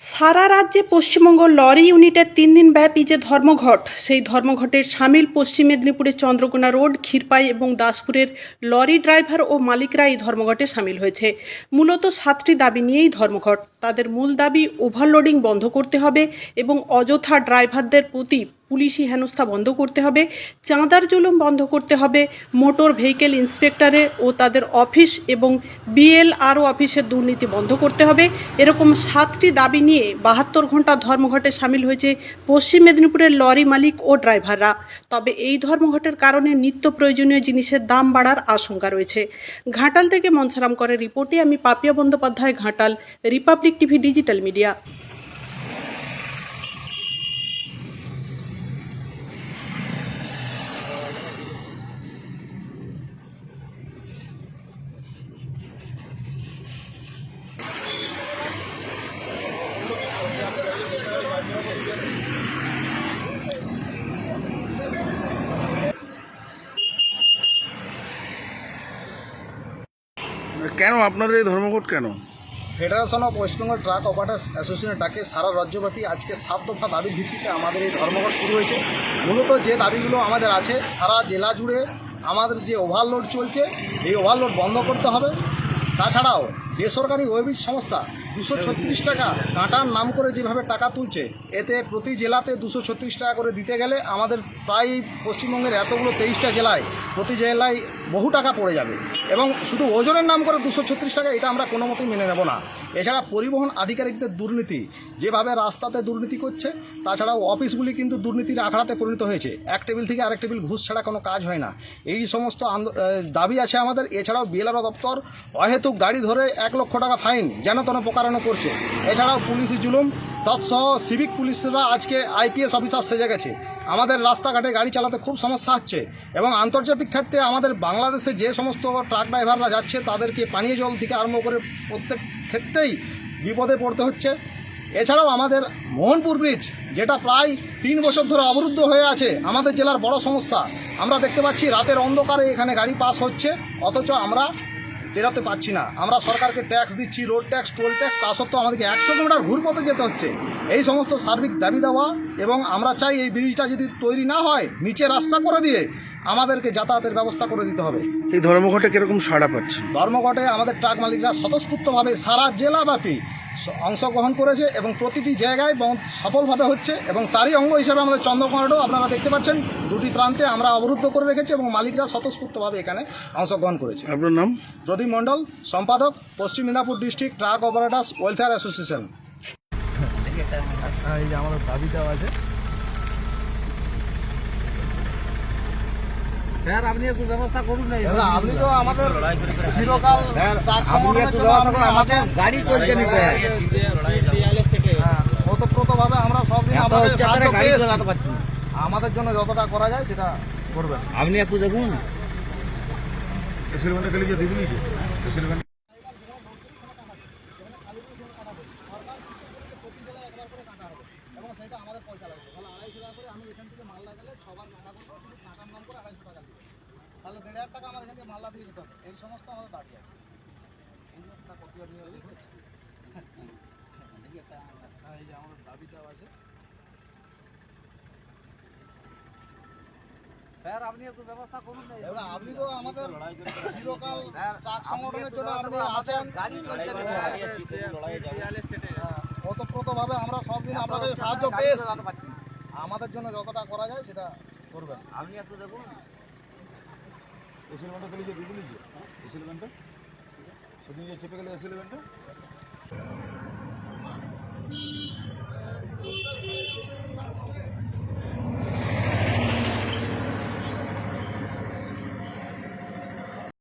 সারা রাজ্যে পশ্চিমবঙ্গ লরি ইউনিটের তিন দিন ব্যাপী যে ধর্মঘট, সেই ধর্মঘটে সামিল পশ্চিম মেদিনীপুরের চন্দ্রকোনা রোড, ক্ষীরপাই এবং দাসপুরের লরি ড্রাইভার ও মালিকরা এই ধর্মঘটে সামিল হয়েছে। মূলত সাতটি দাবি নিয়েই ধর্মঘট। তাদের মূল দাবি ওভারলোডিং বন্ধ করতে হবে এবং অযথা ড্রাইভারদের প্রতি পুলিশি হেনস্থা বন্ধ করতে হবে, চাঁদার জুলুম বন্ধ করতে হবে, মোটর ভেহিকেল ইন্সপেক্টরে ও তাদের অফিস এবং বিএলআরও অফিসের দুর্নীতি বন্ধ করতে হবে। এরকম সাতটি দাবি নিয়ে বাহাত্তর ঘণ্টা ধর্মঘটে সামিল হয়েছে পশ্চিম মেদিনীপুরের লরি মালিক ও ড্রাইভাররা। তবে এই ধর্মঘটের কারণে নিত্য প্রয়োজনীয় জিনিসের দাম বাড়ার আশঙ্কা রয়েছে। ঘাটাল থেকে মনসারাম করে রিপোর্টে আমি Papiya Bandyopadhyay, Ghatal, Republic TV, digital media. কেন? আপনাদের এই ধর্মঘট কেন? Federation of West Bengal truck operators অ্যাসোসিয়েশনের ডাকে সারা রাজ্যব্যাপী আজকে সাত দফা দাবির ভিত্তিতে আমাদের এই ধর্মঘট শুরু হয়েছে। মূলত যে দাবিগুলো আমাদের আছে, সারা জেলা জুড়ে আমাদের যে ওভারলোড চলছে, এই ওভারলোড বন্ধ করতে হবে। তাছাড়াও বেসরকারি ওয়েবিজ সংস্থা দুশো ছত্রিশ টাকা। কাঁটার নাম করে যেভাবে টাকা তুলছে, এতে প্রতি জেলাতে দুশো ছত্রিশ টাকা করে দিতে গেলে আমাদের প্রায় পশ্চিমবঙ্গের এতগুলো তেইশটা জেলায় প্রতি জেলায় বহু টাকা পড়ে যাবে। এবং শুধু ওজনের নাম করে দুশো ছত্রিশ টাকা, এটা আমরা কোনো মতেই মেনে নেব না। এছাড়া পরিবহন আধিকারিকদের দুর্নীতি, যেভাবে রাস্তাতে দুর্নীতি করছে, তাছাড়াও অফিসগুলি কিন্তু দুর্নীতির আখড়াতে পরিণত হয়েছে। এক টেবিল থেকে আরেক টেবিল ঘুষ ছাড়া কোনো কাজ হয় না। এই সমস্ত দাবি আছে আমাদের। এছাড়াও বিএলআরও দপ্তর অহেতুক গাড়ি ধরে এক লক্ষ টাকা ফাইন, যেন তেন প্রকারণ করছে। এছাড়াও পুলিশি জুলুম তৎসহ সিভিক পুলিশরা আজকে আইপিএস অফিসার সেজে গেছে। আমাদের রাস্তাঘাটে গাড়ি চালাতে খুব সমস্যা হচ্ছে এবং আন্তর্জাতিক ক্ষেত্রে আমাদের বাংলাদেশে যে সমস্ত ট্রাক ড্রাইভাররা যাচ্ছে, তাদেরকে পানীয় জল থেকে আরম্ভ করে প্রত্যেক ক্ষেত্রেই বিপদে পড়তে হচ্ছে। এছাড়াও আমাদের মোহনপুর ব্রিজ, যেটা প্রায় তিন বছর ধরে অবরুদ্ধ হয়ে আছে, আমাদের জেলার বড় সমস্যা। আমরা দেখতে পাচ্ছি রাতের অন্ধকারে এখানে গাড়ি পাস হচ্ছে, অথচ আমরা বেরোতে পারছি না। আমরা সরকারকে ট্যাক্স দিচ্ছি রোড ট্যাক্স টোল ট্যাক্স তা সত্ত্বেও আমাদেরকে একশো কিলোমিটার ঘুর পথে যেতে হচ্ছে। এই সমস্ত সার্বিক দাবি দেওয়া এবং আমরা চাই এই ব্রিজটা যদি তৈরি না হয়, নিচে রাস্তা করে দিয়ে আমাদেরকে যাতায়াতের ব্যবস্থা করে দিতে হবে। এই ধর্মঘটে কীরকম সাড়া পাচ্ছেন ধর্মঘটে আমাদের ট্রাক মালিকরা স্বতঃস্ফূর্তভাবে সারা জেলাব্যাপী অংশগ্রহণ করেছে এবং প্রতিটি জায়গায় সফলভাবে হচ্ছে এবং তারই অঙ্গ হিসেবে আমাদের চন্দ্রকোনাটাও আপনারা দেখতে পাচ্ছেন দুটি প্রান্তে আমরা অবরুদ্ধ করে রেখেছি এবং মালিকরা স্বতঃস্ফূর্তভাবে এখানে অংশগ্রহণ করেছে। আপনার নাম? প্রদীপ মণ্ডল সম্পাদক পশ্চিম Midnapore district truck operators welfare association. আমাদের দাবি দেওয়া আছে স্যার আপনি একটু ব্যবস্থা করুন না আপনি তো আমাদের চিরকাল গাড়ি চলছে নি স্যার। হ্যাঁ, ওতপ্রোতভাবে আমরা সব দিন গাড়ি চালাতে পারছি আমাদের জন্য যতটা করা যায় সেটা করবেন। আপনি একটু দেখুন সেটা আমাদের পয়সা লাগবে তাহলে আড়াইশো টাকা করে আমি এখান থেকে মালদা গেলে ছবার কাটা করব শুধু কাটার নাম করে আড়াইশো টাকা দিই তাহলে দেড় হাজার টাকা আমার এখান থেকে মালদা থেকে দিতে হবে। এই সমস্ত আমাদের দাবি আছে। এই যে কপি হ্যাঁ, এই যে আমাদের দাবি দেওয়া আছে। স্যার আপনি একটু ব্যবস্থা করুন না এবার আপনি তো আমাদের চিরকাল ট্রাক সংগঠনের জন্য আপনি আছেন। গাড়ি। হ্যাঁ, ওতপ্রোতভাবে আমরা সব দিন আপনাদের সাহায্য পেয়ে। আমাদের জন্য যতটা করা যায় সেটা করবেন। আপনি একটু দেখুন। এসিলমেন্টটা দিলি যে দিয়ে দিলি যে এসিলমেন্টটা সেদিন যে চেপে গেলে এসিলমেন্টটা